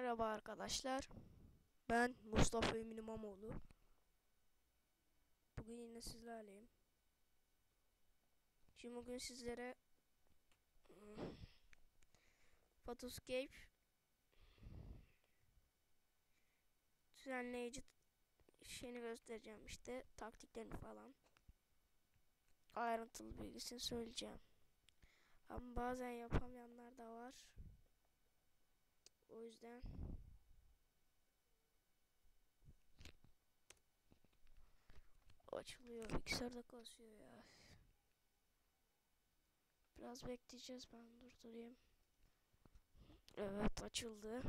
Merhaba arkadaşlar. Ben Mustafa Emin İmamoğlu. Bugün yine sizlerleyim. Şimdi bugün sizlere hmm, Photoscape düzenleyici şeyini göstereceğim işte taktiklerini falan. Ayrıntılı bilgisini söyleyeceğim. Ama bazen yapamayanlar da var. O yüzden açılıyor. Bilgisayarda kasıyor ya. Biraz bekleyeceğiz. Ben durdurayım. Evet açıldı.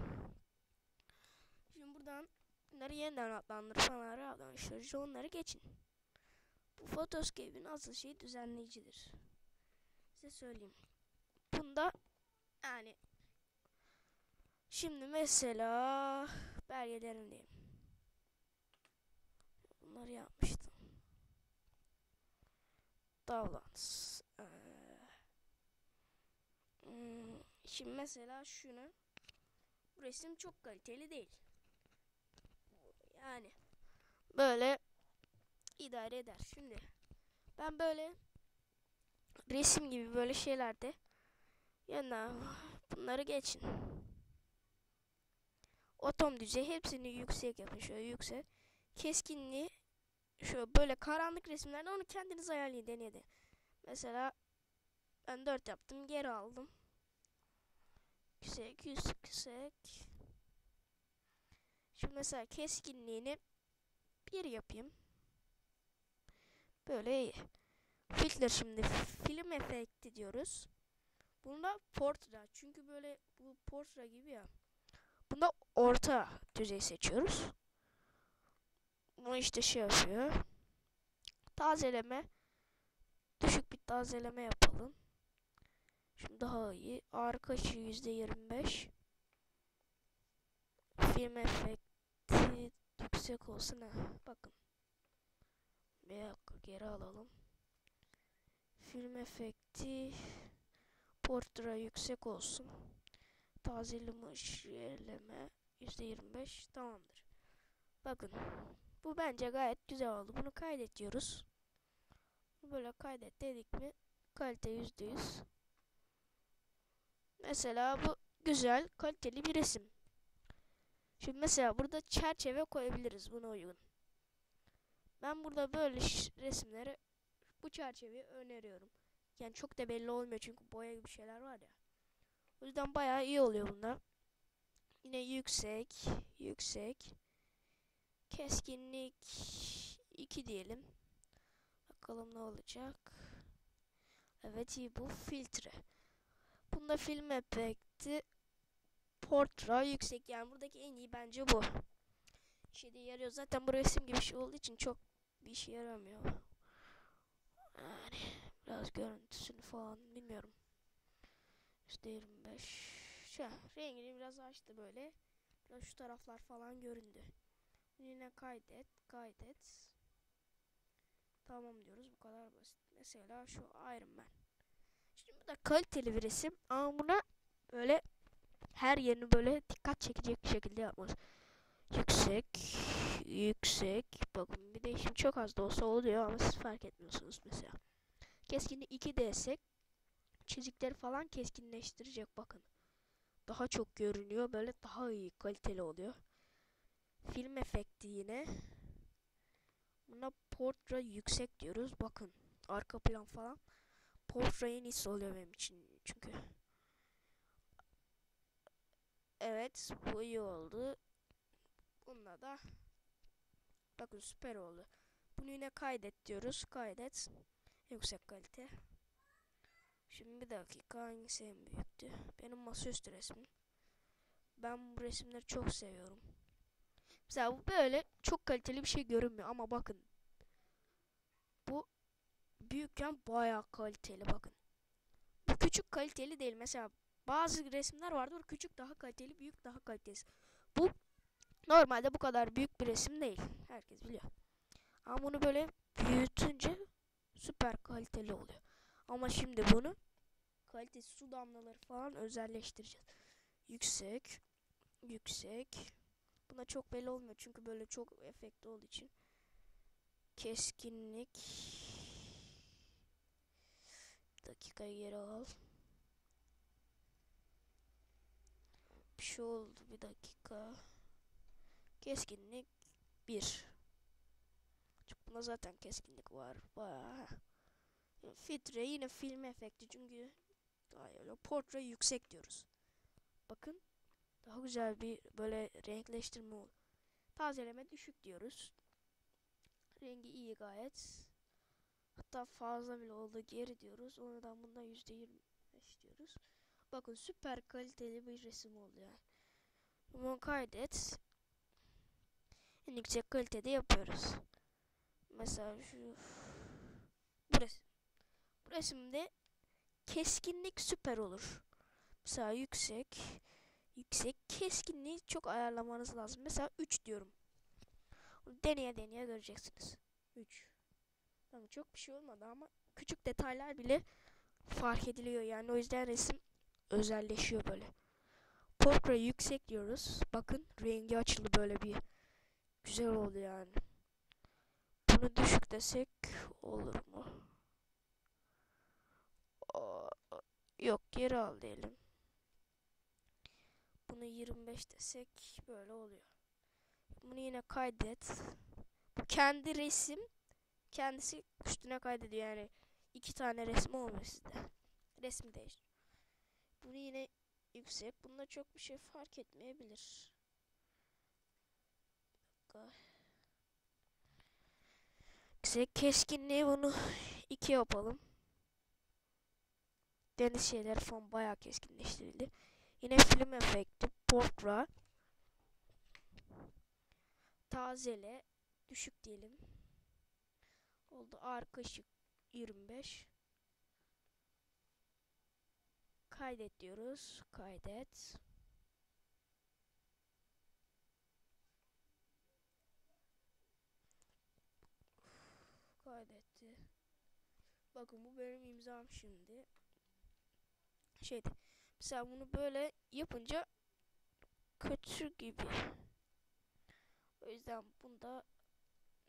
Şimdi buradan bunları yeniden adlandır falan adlandırıcı onları geçin. Bu Photoscape'in asıl şeyi düzenleyicidir. Size söyleyeyim. Bunda yani Şimdi mesela belgelerimdeyim. Bunları yapmıştım. Davlans. Hmm, şimdi mesela şunu. Bu resim çok kaliteli değil. Yani böyle idare eder. Şimdi ben böyle resim gibi böyle şeylerde yana bunları geçin. Atom düzey hepsini yüksek yapın şöyle yüksek. Keskinliği şöyle böyle karanlık resimlerde onu kendiniz ayarlayın denedi. Mesela ben 4 yaptım geri aldım. Yüksek yüksek. Şimdi mesela keskinliğini bir yapayım. Böyle iyi. Filtre şimdi film efekti diyoruz. Bunda portra çünkü böyle bu portra gibi ya. Bunda orta düzey seçiyoruz. Bunu işte şey yapıyor. Tazeleme. Düşük bir tazeleme yapalım. Şimdi daha iyi. Arka açı %25. Film efekti yüksek olsun. Bakın. Bir dakika geri alalım. Film efekti portre yüksek olsun. Tazeleme yerleme %25 tamamdır. Bakın bu bence gayet güzel oldu. Bunu kaydet diyoruz. Böyle kaydet dedik mi kalite %100. Mesela bu güzel kaliteli bir resim. Şimdi mesela burada çerçeve koyabiliriz buna uygun. Ben burada böyle resimleri bu çerçeveyi öneriyorum. Yani çok da belli olmuyor çünkü boya gibi şeyler var ya. O yüzden bayağı iyi oluyor bunda. Yine yüksek, yüksek. Keskinlik 2 diyelim. Bakalım ne olacak. Evet iyi bu filtre. Bunda film efekti portra yüksek yani buradaki en iyi bence bu. Şeyde yarıyor zaten bu resim gibi şey olduğu için çok bir işe yaramıyor. Yani biraz görüntüsünü falan bilmiyorum. %25. Şey, rengini biraz açtı böyle. Biraz şu taraflar falan göründü. Yine kaydet, kaydet. Tamam diyoruz. Bu kadar basit. Mesela şu Iron Man. Şimdi bu da kaliteli bir resim ama buna böyle her yerini böyle dikkat çekecek bir şekilde yapmamız. Yüksek, yüksek. Bakın bir değişim çok az da olsa oluyor ama siz fark etmiyorsunuz mesela. Keskinliği 2 desek çizikleri falan keskinleştirecek bakın. Daha çok görünüyor. Böyle daha iyi kaliteli oluyor. Film efekti yine. Buna portre yüksek diyoruz. Bakın. Arka plan falan. Portre en iyisi oluyor benim için. Çünkü. Evet. Bu iyi oldu. Bununla da bakın süper oldu. Bunu yine kaydet diyoruz. Kaydet. Yüksek kalite. Şimdi bir dakika hangisi en büyüktü? Benim masaüstü resmim. Ben bu resimleri çok seviyorum. Mesela bu böyle çok kaliteli bir şey görünmüyor ama bakın. Bu büyükken bayağı kaliteli bakın. Bu küçük kaliteli değil. Mesela bazı resimler vardır küçük daha kaliteli, büyük daha kaliteli. Bu normalde bu kadar büyük bir resim değil. Herkes biliyor. Ama bunu böyle büyütünce süper kaliteli oluyor. Ama şimdi bunu kalitesi su damlaları falan özelleştireceğiz. Yüksek. yüksek. Buna çok belli olmuyor çünkü böyle çok efekt olduğu için. Keskinlik. Dakikayı geri al. Bir şey oldu bir dakika. Keskinlik 1. Buna zaten keskinlik var. Bayağı. Filtre yine film efekti çünkü daha öyle portre yüksek diyoruz. Bakın daha güzel bir böyle renkleştirme. Tazeleme düşük diyoruz. Rengi iyi gayet. Hatta fazla bile oldu geri diyoruz. Ondan bunda %25 diyoruz. Bakın süper kaliteli bir resim oldu yani. Bunu kaydet. En yüksek kalitede yapıyoruz. Mesela şu resimde keskinlik süper olur. Mesela yüksek yüksek keskinliği çok ayarlamanız lazım. Mesela 3 diyorum. Deneye deneye göreceksiniz. 3. Tamam çok bir şey olmadı ama küçük detaylar bile fark ediliyor yani o yüzden resim özelleşiyor böyle. Portrait yüksek diyoruz. Bakın rengi açıldı böyle bir güzel oldu yani. Bunu düşük desek olur mu? Yok geri al diyelim. Bunu 25 desek böyle oluyor. Bunu yine kaydet. Bu kendi resim kendisi üstüne kaydediyor yani iki tane resim olmuyor sizde. Resmi değiştir. Bunu yine yüksek. Bunda çok bir şey fark etmeyebilir. Yüksek keskinliği bunu iki yapalım. Deniz şeyler falan bayağı keskinleştirildi. Yine film efekti, portra, tazele, düşük diyelim. Oldu arka ışık 25. Kaydet diyoruz. Kaydet. Kaydetti. Bakın bu benim imzam şimdi. Şeydi. Mesela bunu böyle yapınca kötü gibi. O yüzden bunda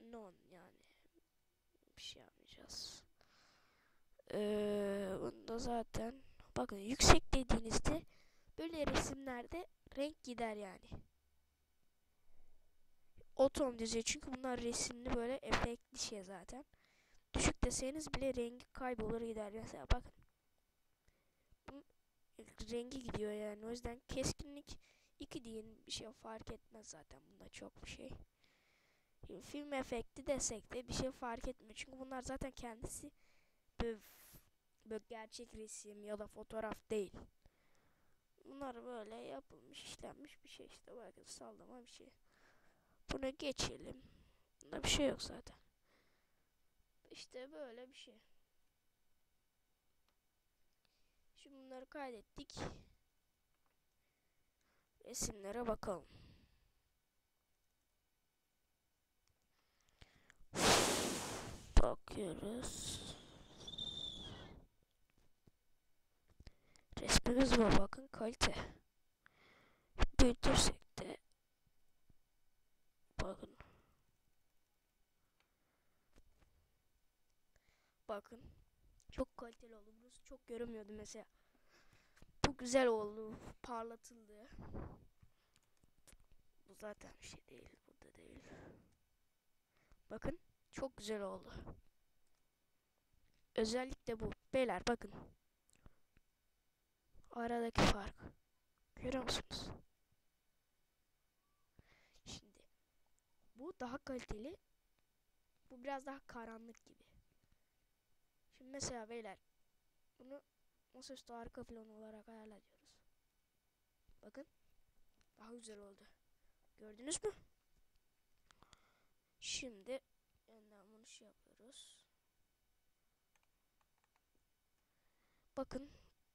non yani bir şey yapmayacağız. Ee, bunda zaten bakın yüksek dediğinizde böyle resimlerde renk gider yani. Otom diziyor çünkü bunlar resimli böyle efektli şey zaten. Düşük deseniz bile rengi kaybolur gider. Mesela bakın. Rengi gidiyor yani. O yüzden keskinlik 2 diyin bir şey fark etmez zaten. Bunda çok bir şey. Şimdi film efekti desek de bir şey fark etmiyor. Çünkü bunlar zaten kendisi böyle, böyle gerçek resim ya da fotoğraf değil. Bunlar böyle yapılmış, işlenmiş bir şey işte. Bakın sallama bir şey. Buna geçelim. Bunda bir şey yok zaten. İşte böyle bir şey. Şimdi bunları kaydettik. Resimlere bakalım. Bakıyoruz. Resmimiz var bakın kalite. Büyütürsek de bakın. Bakın. Çok kaliteli oldu. Çok görünmüyordu mesela. Bu güzel oldu. Parlatıldı. Bu zaten bir şey değil. Burada değil. Bakın. Çok güzel oldu. Özellikle bu. Beyler bakın. Aradaki fark. Görüyor musunuz? Şimdi. Bu daha kaliteli. Bu biraz daha karanlık gibi. Şimdi mesela beyler. Bunu masaüstü arka plan olarak ayarlıyoruz. Bakın. Daha güzel oldu. Gördünüz mü? Şimdi yeniden bunu şey yapıyoruz. Bakın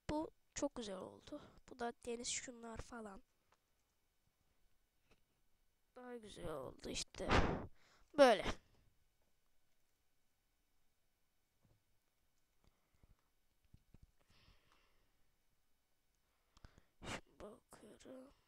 bu çok güzel oldu. Bu da deniz şunlar falan. Daha güzel oldu işte. Böyle. Şimdi bakıyorum.